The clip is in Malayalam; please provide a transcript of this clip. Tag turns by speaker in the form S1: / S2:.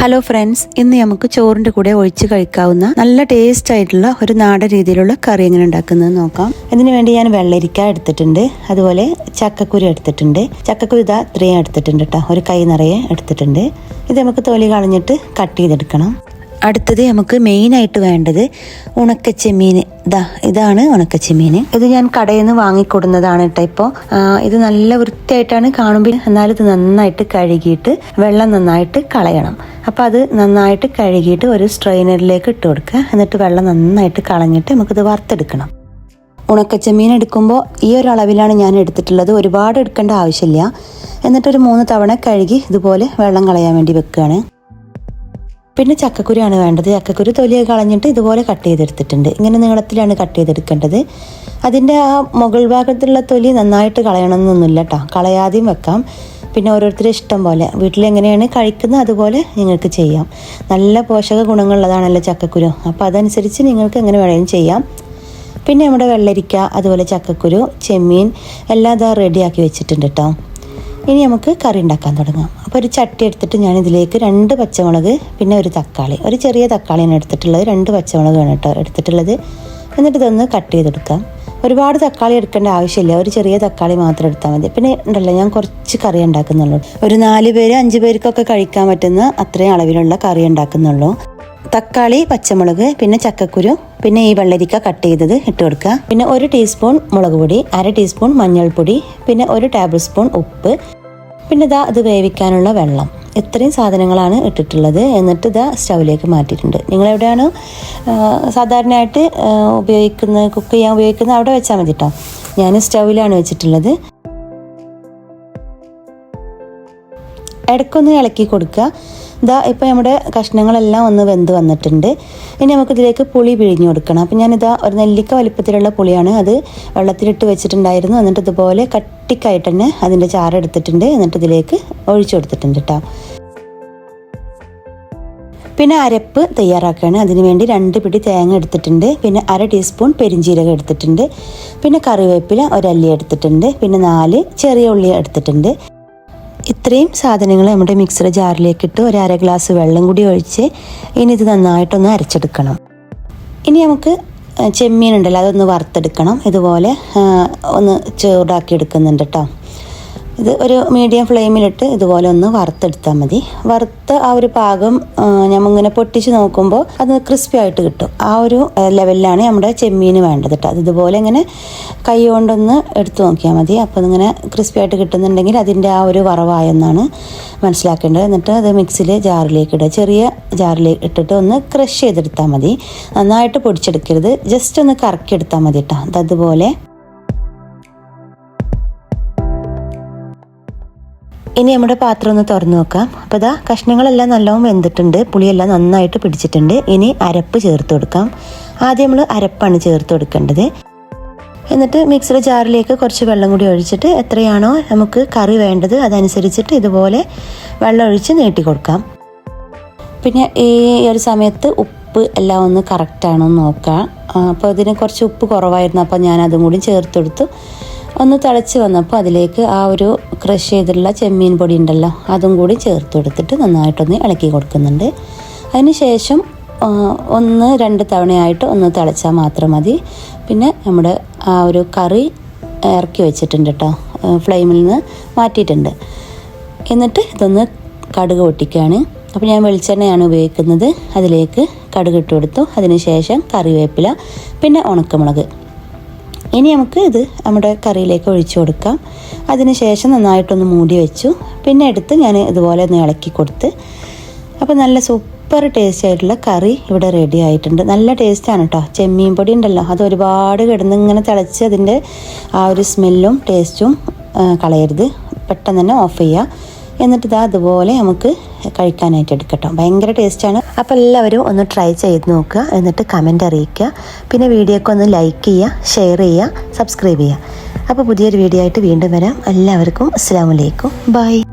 S1: ഹലോ ഫ്രണ്ട്സ് ഇന്ന് നമുക്ക് ചോറിന്റെ കൂടെ ഒഴിച്ച് കഴിക്കാവുന്ന നല്ല ടേസ്റ്റ് ആയിട്ടുള്ള ഒരു നാടൻ രീതിയിലുള്ള കറി എങ്ങനെ ഉണ്ടാക്കുന്നത് നോക്കാം. ഇതിനു വേണ്ടി ഞാൻ വെള്ളരിക്ക എടുത്തിട്ടുണ്ട്. അതുപോലെ ചക്കക്കുരു എടുത്തിട്ടുണ്ട്. ചക്കക്കുരു ഇതാ ഇത്രയും എടുത്തിട്ടുണ്ട് കേട്ടോ ഒരു കൈ നിറയെ എടുത്തിട്ടുണ്ട്. ഇത് നമുക്ക് തൊലി കളഞ്ഞിട്ട് കട്ട് ചെയ്തെടുക്കണം. അടുത്തത് നമുക്ക് മെയിൻ ആയിട്ട് വേണ്ടത് ഉണക്കച്ചെമ്മീൻ. ഇതാ ഇതാണ് ഉണക്കച്ചെമ്മീൻ. ഇത് ഞാൻ കടയിൽ നിന്ന് വാങ്ങിക്കൊടുന്നതാണ് കേട്ടോ ഇപ്പോൾ ഇത് നല്ല വൃത്തിയായിട്ടാണ് കാണുമ്പോൾ എന്നാലും ഇത് നന്നായിട്ട് കഴുകിയിട്ട് വെള്ളം നന്നായിട്ട് കളയണം. അപ്പോൾ അത് നന്നായിട്ട് കഴുകിയിട്ട് ഒരു സ്ട്രെയിനറിലേക്ക് ഇട്ട് കൊടുക്കുക. എന്നിട്ട് വെള്ളം നന്നായിട്ട് കളഞ്ഞിട്ട് നമുക്കിത് വറുത്തെടുക്കണം. ഉണക്കച്ചെമ്മീൻ എടുക്കുമ്പോൾ ഈ ഒരു അളവിലാണ് ഞാൻ എടുത്തിട്ടുള്ളത്. ഒരുപാട് എടുക്കേണ്ട ആവശ്യമില്ല. എന്നിട്ടൊരു മൂന്ന് തവണ കഴുകി ഇതുപോലെ വെള്ളം കളയാൻ വേണ്ടി വെക്കുകയാണ്. പിന്നെ ചക്കക്കുരിയാണ് വേണ്ടത്. ചക്കക്കുരി തൊലിയൊക്കെ കളഞ്ഞിട്ട് ഇതുപോലെ കട്ട് ചെയ്തെടുത്തിട്ടുണ്ട്. ഇങ്ങനെ നീളത്തിലാണ് കട്ട് ചെയ്തെടുക്കേണ്ടത്. അതിന്റെ ആ മുകൾ ഭാഗത്തുള്ള തൊലി നന്നായിട്ട് കളയണമെന്നൊന്നുമില്ല കേട്ടോ കളയാതെയും വെക്കാം. പിന്നെ ഓരോരുത്തരും ഇഷ്ടം പോലെ. വീട്ടിൽ എങ്ങനെയാണ് കഴിക്കുന്നത് അതുപോലെ നിങ്ങൾക്ക് ചെയ്യാം. നല്ല പോഷക ഗുണങ്ങളുള്ളതാണല്ലോ ചക്കക്കുരു. അപ്പോൾ അതനുസരിച്ച് നിങ്ങൾക്ക് എങ്ങനെ വേണമെങ്കിലും ചെയ്യാം. പിന്നെ നമ്മുടെ വെള്ളരിക്ക അതുപോലെ ചക്കക്കുരു ചെമ്മീൻ എല്ലാം ഇതാ റെഡിയാക്കി വെച്ചിട്ടുണ്ട് കേട്ടോ ഇനി നമുക്ക് കറി ഉണ്ടാക്കാൻ തുടങ്ങാം. അപ്പോൾ ഒരു ചട്ടി എടുത്തിട്ട് ഞാൻ ഇതിലേക്ക് രണ്ട് പച്ചമുളക് പിന്നെ ഒരു തക്കാളി. ഒരു ചെറിയ തക്കാളിയാണ് എടുത്തിട്ടുള്ളത്. രണ്ട് പച്ചമുളകാണ് കേട്ടോ എടുത്തിട്ടുള്ളത്. എന്നിട്ട് ഇതൊന്ന് കട്ട് ചെയ്തെടുക്കാം. ഒരുപാട് തക്കാളി എടുക്കേണ്ട ആവശ്യമില്ല. ഒരു ചെറിയ തക്കാളി മാത്രം എടുത്താൽ മതി. പിന്നെ ഉണ്ടല്ലോ ഞാൻ കുറച്ച് കറി ഉണ്ടാക്കുന്നുള്ളൂ. ഒരു നാല് പേര് അഞ്ച് പേർക്കൊക്കെ കഴിക്കാൻ പറ്റുന്ന അത്രയും അളവിലുള്ള കറി ഉണ്ടാക്കുന്നുള്ളൂ. തക്കാളി പച്ചമുളക് പിന്നെ ചക്കക്കുരു പിന്നെ ഈ വെള്ളരിക്ക കട്ട് ചെയ്തത് ഇട്ട് കൊടുക്കുക. പിന്നെ ഒരു ടീസ്പൂൺ മുളക് പൊടി അര ടീസ്പൂൺ മഞ്ഞൾപ്പൊടി പിന്നെ ഒരു ടേബിൾ സ്പൂൺ ഉപ്പ്. പിന്നെ ഇതാ ഇത് വേവിക്കാനുള്ള വെള്ളം. ഇത്രയും സാധനങ്ങളാണ് ഇട്ടിട്ടുള്ളത്. എന്നിട്ട് ഇതാ സ്റ്റൗവിലേക്ക് മാറ്റിയിട്ടുണ്ട്. നിങ്ങൾ എവിടെയാണ് സാധാരണയായിട്ട് ഉപയോഗിക്കുന്നത് കുക്ക് ചെയ്യാൻ ഉപയോഗിക്കുന്നത് അവിടെ വെച്ചാൽ മതി കേട്ടോ ഞാൻ സ്റ്റൗവിലാണ് വെച്ചിട്ടുള്ളത്. ഇടയ്ക്കൊന്ന് ഇളക്കി കൊടുക്കുക. ഇതാ ഇപ്പോൾ നമ്മുടെ കഷ്ണങ്ങളെല്ലാം ഒന്ന് വെന്ത് വന്നിട്ടുണ്ട്. ഇനി നമുക്കിതിലേക്ക് പുളി പിഴിഞ്ഞു കൊടുക്കണം. അപ്പം ഞാനിതാ ഒരു നെല്ലിക്ക വലിപ്പത്തിലുള്ള പുളിയാണ് അത് വെള്ളത്തിലിട്ട് വെച്ചിട്ടുണ്ടായിരുന്നു. എന്നിട്ട് ഇതുപോലെ കട്ടിക്കായിട്ട് തന്നെ അതിന്റെ ചാറ് എടുത്തിട്ടുണ്ട്. എന്നിട്ട് ഇതിലേക്ക് ഒഴിച്ചു കൊടുത്തിട്ടുണ്ട് കേട്ടോ. പിന്നെ അരപ്പ് തയ്യാറാക്കുകയാണ്. അതിനുവേണ്ടി രണ്ട് പിടി തേങ്ങ എടുത്തിട്ടുണ്ട്. പിന്നെ അര ടീസ്പൂൺ പെരിഞ്ചീരകം എടുത്തിട്ടുണ്ട്. പിന്നെ കറിവേപ്പില ഒരല്ലി എടുത്തിട്ടുണ്ട്. പിന്നെ നാല് ചെറിയ ഉള്ളി എടുത്തിട്ടുണ്ട്. ഇത്രയും സാധനങ്ങൾ നമ്മുടെ മിക്സർ ജാറിലേക്ക് ഇട്ട് ഒരു അര ഗ്ലാസ് വെള്ളം കൂടി ഒഴിച്ച് ഇനി ഇത് നന്നായിട്ടൊന്ന് അരച്ചെടുക്കണം. ഇനി നമുക്ക് ചെമ്മീൻ ഉണ്ടല്ലോ അതൊന്ന് വറുത്തെടുക്കണം. ഇതുപോലെ ഒന്ന് ചൂടാക്കി എടുക്കുന്നുണ്ട് കേട്ടോ ഇത് ഒരു മീഡിയം ഫ്ലെയിമിലിട്ട് ഇതുപോലെ ഒന്ന് വറുത്തെടുത്താൽ മതി. വറുത്ത ആ ഒരു പാകം നമ്മളിങ്ങനെ പൊട്ടിച്ച് നോക്കുമ്പോൾ അത് ക്രിസ്പി ആയിട്ട് കിട്ടും. ആ ഒരു ലെവലിലാണ് നമ്മുടെ ചെമ്മീൻ വേണ്ടത് കേട്ടോ അത് ഇതുപോലെ ഇങ്ങനെ കൈ കൊണ്ടൊന്ന് എടുത്തു നോക്കിയാൽ മതി. അപ്പോൾ ഇങ്ങനെ ക്രിസ്പി ആയിട്ട് കിട്ടുന്നുണ്ടെങ്കിൽ അതിന്റെ ആ ഒരു വറവായെന്നാണ് മനസ്സിലാക്കേണ്ടത്. എന്നിട്ട് അത് മിക്സിയിൽ ജാറിലേക്ക് ഇടുക. ചെറിയ ജാറിലേക്ക് ഇട്ടിട്ട് ഒന്ന് ക്രഷ് ചെയ്തെടുത്താൽ മതി. നന്നായിട്ട് പൊടിച്ചെടുക്കരുത്. ജസ്റ്റ് ഒന്ന് കറക്കി കറക്കിയെടുത്താൽ മതി കേട്ടോ അതതുപോലെ ഇനി നമ്മുടെ പാത്രം ഒന്ന് തുറന്നു നോക്കാം. അപ്പോൾ ഇതാ കഷ്ണങ്ങളെല്ലാം നല്ലോണം വെന്തിട്ടുണ്ട്. പുളിയെല്ലാം നന്നായിട്ട് പിടിച്ചിട്ടുണ്ട്. ഇനി അരപ്പ് ചേർത്ത് കൊടുക്കാം. ആദ്യം നമ്മൾ അരപ്പാണ് ചേർത്ത് കൊടുക്കേണ്ടത്. എന്നിട്ട് മിക്സിയുടെ ജാറിലേക്ക് കുറച്ച് വെള്ളം കൂടി ഒഴിച്ചിട്ട് എത്രയാണോ നമുക്ക് കറി വേണ്ടത് അതനുസരിച്ചിട്ട് ഇതുപോലെ വെള്ളം ഒഴിച്ച് നീട്ടി കൊടുക്കാം. പിന്നെ ഈ ഒരു സമയത്ത് ഉപ്പ് എല്ലാം ഒന്ന് കറക്റ്റാണോ നോക്കാം. അപ്പോൾ ഇതിന് കുറച്ച് ഉപ്പ് കുറവായിരുന്നു. അപ്പോൾ ഞാൻ അതും കൂടി ചേർത്തെടുത്തു ഒന്ന് തിളച്ച് വന്നപ്പോൾ അതിലേക്ക് ആ ഒരു ക്രഷ് ചെയ്തിട്ടുള്ള ചെമ്മീൻ പൊടി ഉണ്ടല്ലോ അതും കൂടി ചേർത്ത് കൊടുത്തിട്ട് നന്നായിട്ടൊന്ന് ഇളക്കി കൊടുക്കുന്നുണ്ട്. അതിന് ശേഷം ഒന്ന് രണ്ട് തവണയായിട്ട് ഒന്ന് തിളച്ചാൽ മാത്രം മതി. പിന്നെ നമ്മുടെ ആ ഒരു കറി ഇറക്കി വെച്ചിട്ടുണ്ട് കേട്ടോ ഫ്ലെയിമിൽ നിന്ന് മാറ്റിയിട്ടുണ്ട്. എന്നിട്ട് ഇതൊന്ന് കടുക് പൊട്ടിക്കുകയാണ്. അപ്പോൾ ഞാൻ വെളിച്ചെണ്ണയാണ് ഉപയോഗിക്കുന്നത്. അതിലേക്ക് കടുക് ഇട്ട് കൊടുത്തു. അതിനുശേഷം കറിവേപ്പില പിന്നെ ഉണക്കമുളക്. ഇനി നമുക്ക് ഇത് നമ്മുടെ കറിയിലേക്ക് ഒഴിച്ചു കൊടുക്കാം. അതിനുശേഷം നന്നായിട്ടൊന്ന് മൂടി വെച്ചു. പിന്നെ എടുത്ത് ഞാൻ ഇതുപോലെ ഒന്ന് ഇളക്കി കൊടുത്ത്. അപ്പോൾ നല്ല സൂപ്പർ ടേസ്റ്റ് ആയിട്ടുള്ള കറി ഇവിടെ റെഡി ആയിട്ടുണ്ട്. നല്ല ടേസ്റ്റാണ് കേട്ടോ ചെമ്മീൻ പൊടി ഉണ്ടല്ലോ. അത് ഒരുപാട് കിടന്ന് ഇങ്ങനെ തിളച്ച് അതിന്റെ ആ ഒരു സ്മെല്ലും ടേസ്റ്റും കളയരുത്. പെട്ടെന്ന് തന്നെ ഓഫ് ചെയ്യുക എന്നിട്ട് ഇതാ അതുപോലെ നമുക്ക് കഴിക്കാനായിട്ട് എടുക്കട്ടോ. ഭയങ്കര ടേസ്റ്റാണ് അപ്പോൾ എല്ലാവരും ഒന്ന് ട്രൈ ചെയ്ത് നോക്കുക. എന്നിട്ട് കമന്റ് അറിയിക്കുക. പിന്നെ വീഡിയോക്ക് ഒന്ന് ലൈക്ക് ചെയ്യുക ഷെയർ ചെയ്യുക സബ്സ്ക്രൈബ് ചെയ്യുക. അപ്പോൾ പുതിയൊരു വീഡിയോ ആയിട്ട് വീണ്ടും വരാം. എല്ലാവർക്കും അസ്സാം വലൈക്കും ബൈ